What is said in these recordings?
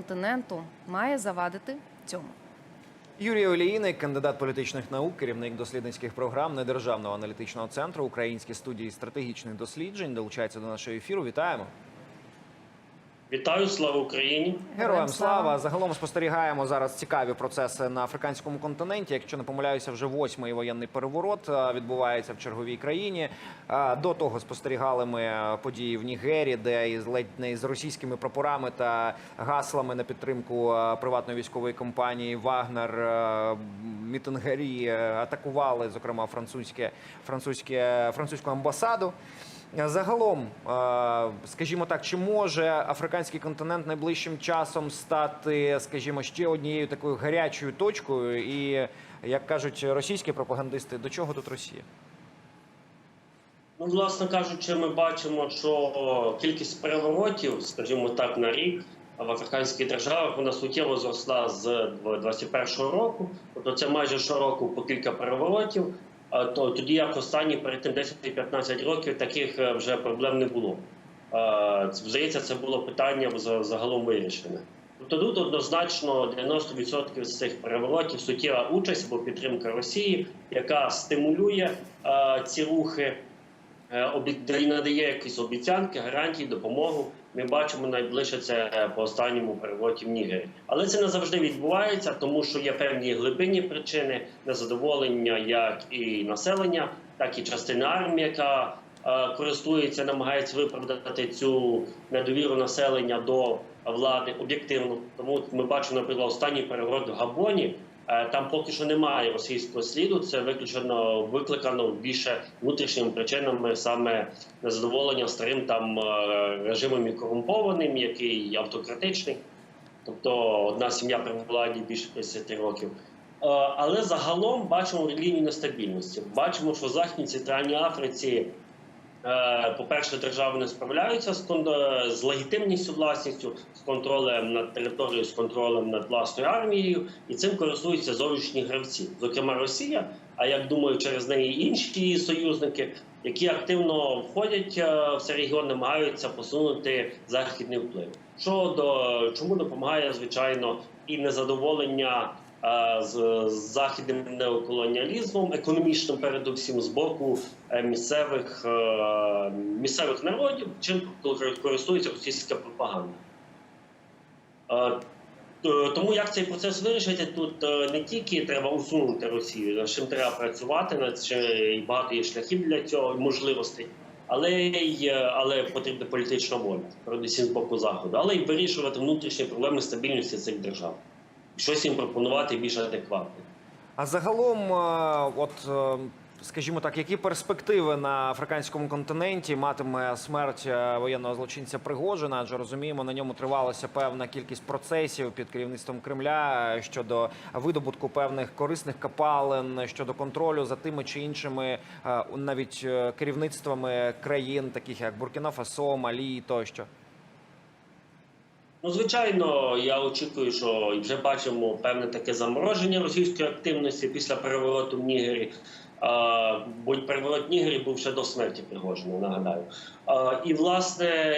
континенту має завадити цьому. Юрій Олійник, кандидат політичних наук, керівник дослідницьких програм Недержавного аналітичного центру Українські студії стратегічних досліджень, долучається до нашого ефіру. Вітаємо. Вітаю, слава Україні! Героям слава. Загалом спостерігаємо зараз цікаві процеси на африканському континенті. Якщо не помиляюся, вже восьмий воєнний переворот е, відбувається в черговій країні. Е, До того спостерігали ми події в Нігері, де із ледь не з російськими прапорами та гаслами на підтримку е, приватної військової компанії Вагнер мітингарі атакували, зокрема, французьке французьке французьку амбасаду. Загалом, е, скажімо так, чи може африканський континент найближчим часом стати, скажімо, ще однією такою гарячою точкою? І як кажуть російські пропагандисти, до чого тут Росія? Ну, власне кажучи, ми бачимо, що кількість переворотів, скажімо так, на рік в африканських державах вона суттєво зросла з 2021 року. Тобто це майже щороку по кілька переворотів. То тоді як останні перед тим 10-15 років таких е, вже проблем не було. Здається, це було питання за- загалом вирішене. Тобто тут однозначно 90% з цих переворотів суттєва участь або підтримка Росії, яка стимулює ці рухи, е, дає- надає якісь обіцянки, гарантії, допомогу. Ми бачимо найближче це по останньому перевороті в Нігері. Але це не завжди відбувається, тому що є певні глибинні причини незадоволення як і населення, так і частини армії, яка е, користується, намагається виправдати цю недовіру населення до влади об'єктивно. Тому ми бачимо, наприклад, останній переворот в Габоні. Е, Там поки що немає російського сліду. Це виключено викликано більше внутрішніми причинами, саме незадоволення старим там е, режимом і корумпованим, який автократичний. Тобто одна сім'я при владі більше 50 років. Е, Але загалом бачимо лінію нестабільності. Бачимо, що в Західній Центральній Африці, по-перше, держави не справляються з, кон- е, з легітимністю власністю, з контролем над територією, з контролем над власною армією, і цим користуються зовнішні гравці, зокрема Росія. А як думаю, через неї інші союзники, які активно входять е, в цей регіон, намагаються посунути західний вплив. Що до чому допомагає звичайно і незадоволення е, з, з західним неоколоніалізмом, економічним, передусім з боку е, місцевих е, місцевих народів, чим користується російська пропаганда. Е, Тому як цей процес вирішити, тут е, не тільки треба усунути Росію, над чим треба працювати, над чим багато є шляхів для цього, можливостей, але е, але потрібна політична воля, передусім з боку заходу, але й вирішувати внутрішні проблеми стабільності цих держав, щось їм пропонувати більш адекватне. А загалом, е, от е, скажімо так, які перспективи на африканському континенті матиме смерть е, воєнного злочинця Пригожина? Адже розуміємо, на ньому тривалася певна кількість процесів під керівництвом Кремля щодо видобутку певних корисних капалин, щодо контролю за тими чи іншими навіть керівництвами країн, таких як Буркіна Фасо, Малі тощо. Ну, звичайно, я очікую, що вже бачимо певне таке замороження російської активності після перевороту в Нігері. Бо переворот Нігері був ще до смерті Пригожина, нагадаю. І власне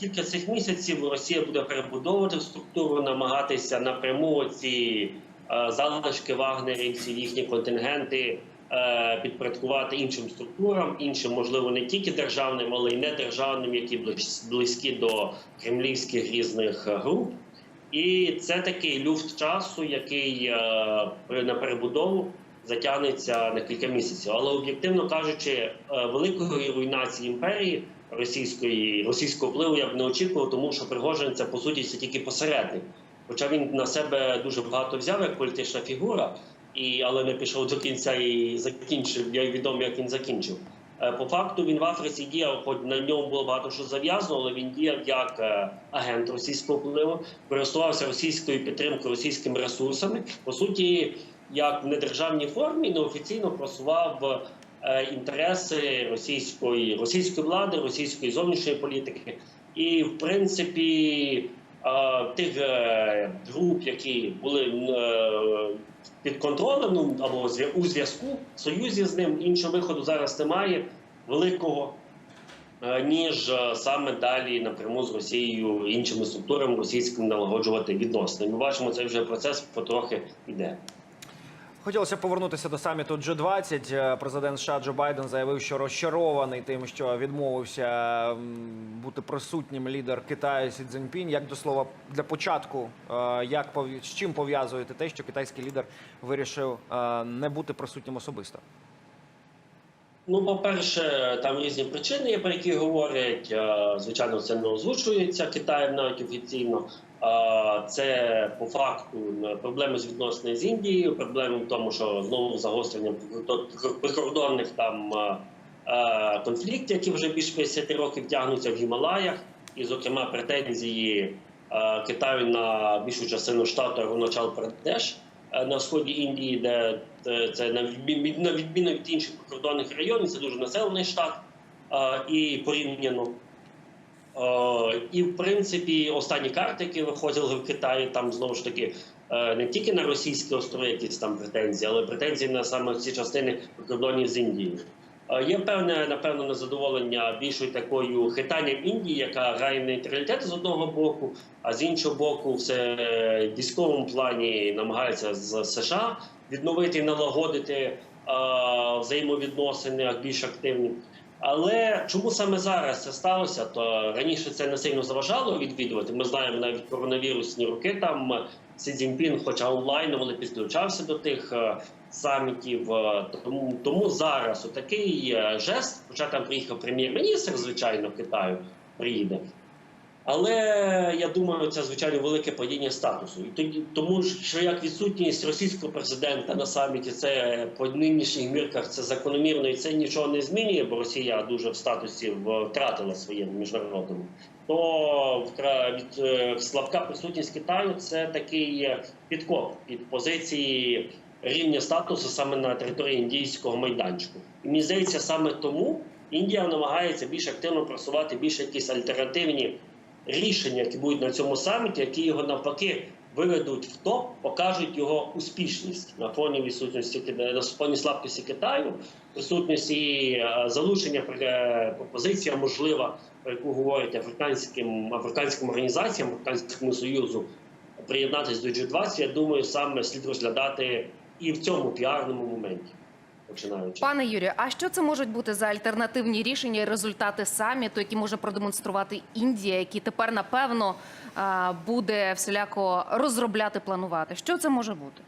кілька цих місяців Росія буде перебудовувати структуру, намагатися напряму ці залишки вагнерівців, їхні контингенти підпорядкувати іншим структурам, іншим, можливо, не тільки державним, але й недержавним, які близькі до кремлівських різних е, груп. І це такий люфт часу, який е, на перебудову затягнеться на кілька місяців. Але об'єктивно кажучи, е, великої руйнації імперії російської російського впливу я б не очікував, тому що Пригожин це по суті це тільки посередник. Хоча він на себе дуже багато взяв як політична фігура, і але не пішов до кінця і закінчив. Я відомо, як він закінчив. Е, По факту він в Африці діяв, хоч на ньому було багато що зав'язано, але він діяв як е, агент російського впливу, користувався російською підтримкою, російськими ресурсами. По суті, як в недержавній формі неофіційно просував е, інтереси російської російської влади, російської зовнішньої політики. І в принципі тих груп, які були під контролем, ну або у зв'язку в союзі з ним іншого виходу зараз немає великого. е, ніж е, саме далі напряму з Росією іншими структурами російським налагоджувати відносини. Ми бачимо, цей вже процес потрохи йде. Хотілося повернутися до саміту G20. Е, Президент США Джо Байден заявив, що розчарований тим, що відмовився бути присутнім лідер Китаю Сі Цзіньпінь. Як до слова, для початку, е, як з чим пов'язуєте те, що китайський лідер вирішив е, не бути присутнім особисто? Ну, по-перше, там різні причини, про які говорять. Звичайно, це не озвучується Китаєм навіть офіційно. Це по факту проблеми з відносини з Індією, проблеми в тому, що знову загострення прикордонних там конфліктів, які вже більше 50 років тягнуться в Гімалаях, і, зокрема, претензії Китаю на більшу частину штату Аруначал Прадеш на сході Індії, де е, це на відміну від інших прикордонних районів, це дуже населений штат і порівняно. Е, І в принципі останні карти, які виходили в Китаї, там знову ж таки е, не тільки на російські острови якісь там претензії, але претензії на саме ці частини прикордонів з Індією. Е, Є певне, напевно, незадоволення більшою такою хитанням Індії, яка грає нейтралітет з одного боку, а з іншого боку, все в військовому плані намагається з США відновити і налагодити взаємовідносини більш активні. Але чому саме зараз це сталося? То раніше це не сильно заважало відвідувати. Ми знаємо навіть коронавірусні роки. Там Сі Цзіньпін, хоча онлайн, але підключався до тих е, самітів. Е, Тому тому зараз отакий е, жест, хоча там приїхав прем'єр-міністр, звичайно, Китаю приїде. Але я думаю, це звичайно велике падіння статусу. І тоді тому, що як відсутність російського президента на саміті, це по нинішніх мірках це закономірно, і це нічого не змінює, бо Росія дуже в статусі втратила своєму міжнародному. То від е, слабка присутність Китаю це такий е, підкоп під позиції рівня статусу саме на території індійського майданчику. І мені здається, саме тому Індія намагається більш активно просувати більш якісь альтернативні рішення, які будуть на цьому саміті, які його навпаки виведуть в топ, покажуть його успішність на фоні відсутності на фоні слабкості Китаю, присутності е, залучення е, пропозиція можлива, про яку говорять африканським африканським організаціям, африканському союзу приєднатися до G20, Я думаю, саме слід розглядати і в цьому піарному моменті. Починаючи. Пане Юрію, а що це можуть бути за альтернативні рішення і результати саміту, які може продемонструвати Індія, які тепер напевно буде всіляко розробляти, планувати? Що це може бути?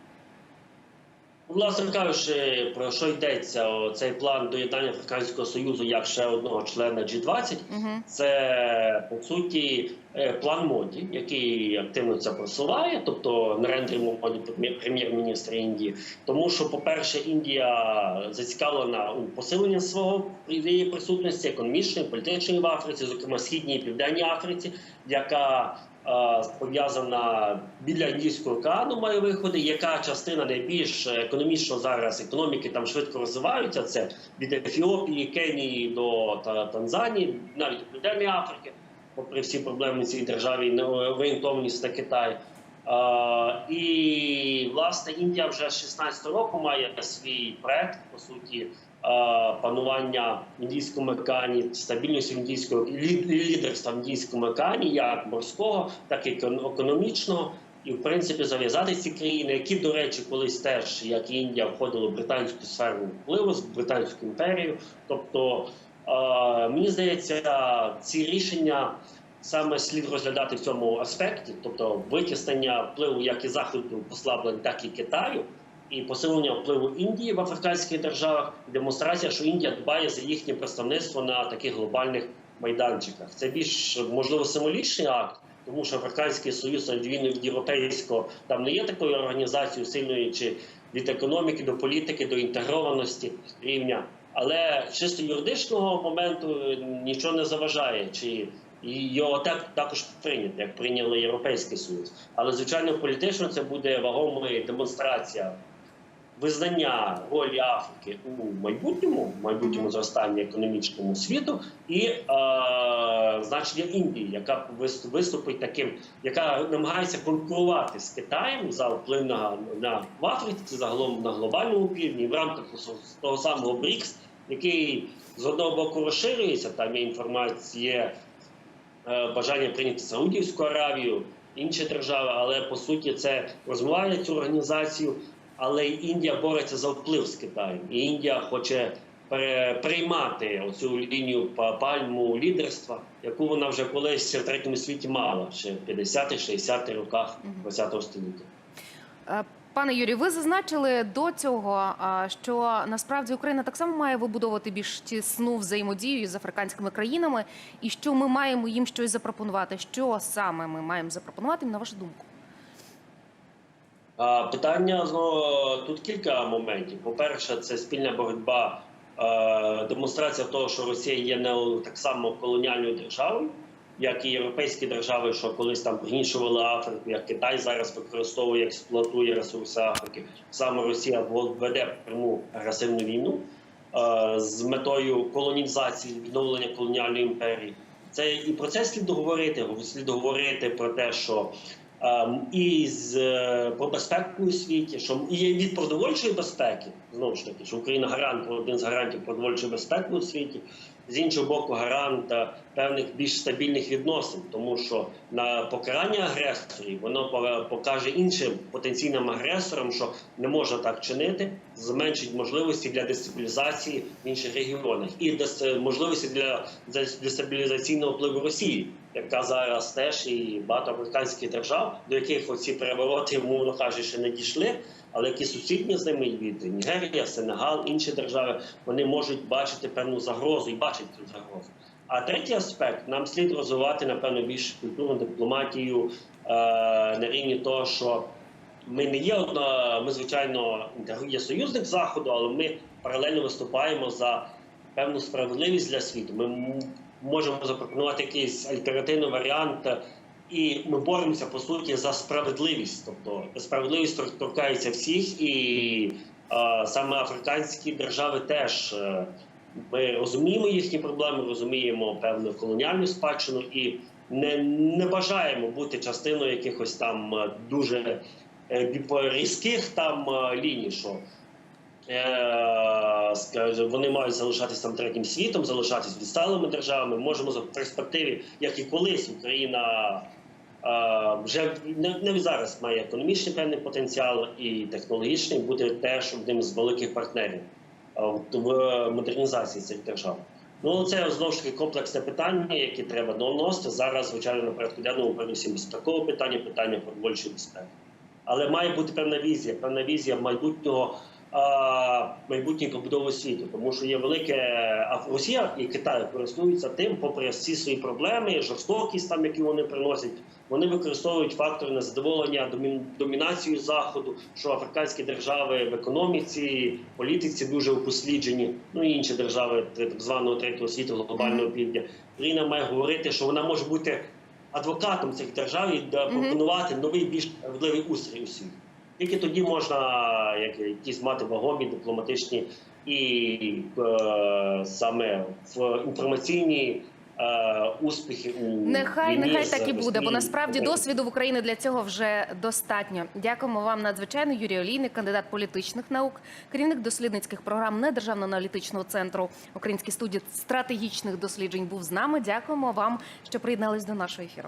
Власне кажучи, про що йдеться о, цей план доєднання Африканського Союзу як ще одного члена G20, Угу. це по суті план моді, який активно це просуває, тобто на рендері моді прем'єр- прем'єр-міністра Індії. Тому що, по-перше, Індія зацікавлена у посиленні свого її присутності економічної, політичної в Африці, зокрема східній і південній Африці, яка е, пов'язана біля індійського океану, має виходи. Яка частина найбільш економічно зараз економіки там швидко розвиваються? Це від Ефіопії, Кенії до та, Танзанії, навіть Південної Африки, попри всі проблеми цій державі, не орієнтованість на Китай. А, і власне Індія вже з 16 року має свій проект, по суті, а, панування в індійському океані, стабільність індійського лідерства в індійському океані, як морського, так і економічного. І в принципі зав'язати ці країни, які, до речі, колись теж, як і Індія, входили в британську сферу впливу, з британську імперію. Тобто, мені здається, ці рішення саме слід розглядати в цьому аспекті, тобто витіснення впливу як і заходу послаблень, так і Китаю, і посилення впливу Індії в африканських державах, демонстрація, що Індія дбає за їхнє представництво на таких глобальних майданчиках. Це більш можливо символічний акт. Тому що Африканський Союз, на від європейського, там не є такою організацією сильною чи від економіки до політики, до інтегрованості рівня. Але чисто юридичного моменту нічого не заважає, чи його так також прийнято, як прийняли Європейський Союз. Але звичайно, політично це буде вагомою демонстрація визнання ролі Африки у майбутньому, майбутньому зростанні економічному світу, і е, значення Індії, яка вис- виступить таким, яка намагається конкурувати з Китаєм за вплив на, на в Африці, загалом на глобальному півдні, в рамках того самого БРІКС, який з одного боку розширюється. Там є інформація, е, бажання прийняти Саудівську Аравію, інші держави, але по суті це розвиває цю організацію. Але Індія бореться за вплив з Китаєм, і Індія хоче переймати оцю лінію пальму лідерства, яку вона вже колись в третьому світі мала ще в 50-60-х роках ХХ століття. Пане Юрію, ви зазначили до цього, що насправді Україна так само має вибудовувати більш тісну взаємодію з африканськими країнами, і що ми маємо їм щось запропонувати. Що саме ми маємо запропонувати на вашу думку? Питання знову тут кілька моментів. По-перше, це спільна боротьба, демонстрація того, що Росія є не так само колоніальною державою, як і європейські держави, що колись там пригнічували Африку, як Китай зараз використовує, експлуатує ресурси Африки. Саме Росія веде пряму агресивну війну е, з метою колонізації, відновлення колоніальної імперії. Це і про це слід говорити. Слід говорити про те, що Ем, і з е, про безпеку у світі, що і від продовольчої безпеки, знову ж таки, що Україна гарант один з гарантів продовольчої безпеки у світі, з іншого боку, гарант е, певних більш стабільних відносин, тому що на покарання агресорів воно покаже іншим потенційним агресорам, що не можна так чинити, зменшить можливості для дестабілізації в інших регіонах і можливості для дестабілізаційного впливу Росії, яка зараз теж і багато африканських держав, до яких оці перевороти, мовно кажучи, ще не дійшли, але які сусідні з ними від Нігерія, Сенегал, інші держави, вони можуть бачити певну загрозу і бачать цю загрозу. А третій аспект нам слід розвивати напевно більш культурну дипломатію е, на рівні того, що ми не є одна, ми звичайно є союзник заходу, але ми паралельно виступаємо за певну справедливість для світу. Ми можемо запропонувати якийсь альтернативний варіант, і ми боремося по суті за справедливість. Тобто справедливість тор- торкається всіх, і е, саме африканські держави теж. е, ми розуміємо їхні проблеми, розуміємо певну колоніальну спадщину і не, не бажаємо бути частиною якихось там е, дуже е, різких там е, ліній, що е, вони мають залишатись там третім світом, залишатись відсталими державами. Можемо в перспективі, як і колись Україна вже не, зараз має економічний певний потенціал і технологічний, бути теж одним з великих партнерів в- модернізації цих держав. Ну це знову ж таки комплексне питання, яке треба доносити. Зараз, звичайно, на порядку денному передусім безпекове питання, питання продовольчої безпеки. Але має бути певна візія, певна візія майбутнього майбутньої побудови світу, тому що є велике а Росія і Китай користуються тим, попри всі свої проблеми, жорстокість там, які вони приносять. Вони використовують фактори незадоволення домі- домінацією заходу, що африканські держави в економіці, політиці дуже упосліджені. Ну і інші держави так званого третього світу, глобального півдня. Україна має говорити, що вона може бути адвокатом цих держав і пропонувати новий більш справедливий устрій у світі. Тільки тоді можна як, якісь мати вагомі дипломатичні і е, саме в інформаційні е, успіхи у Нехай війні нехай так і буде, бо насправді досвіду в Україні для цього вже достатньо. Дякуємо вам надзвичайно. Юрій Олійник, кандидат політичних наук, керівник дослідницьких програм недержавного аналітичного центру Український студії стратегічних досліджень був з нами. Дякуємо вам, що приєднались до нашого ефіру.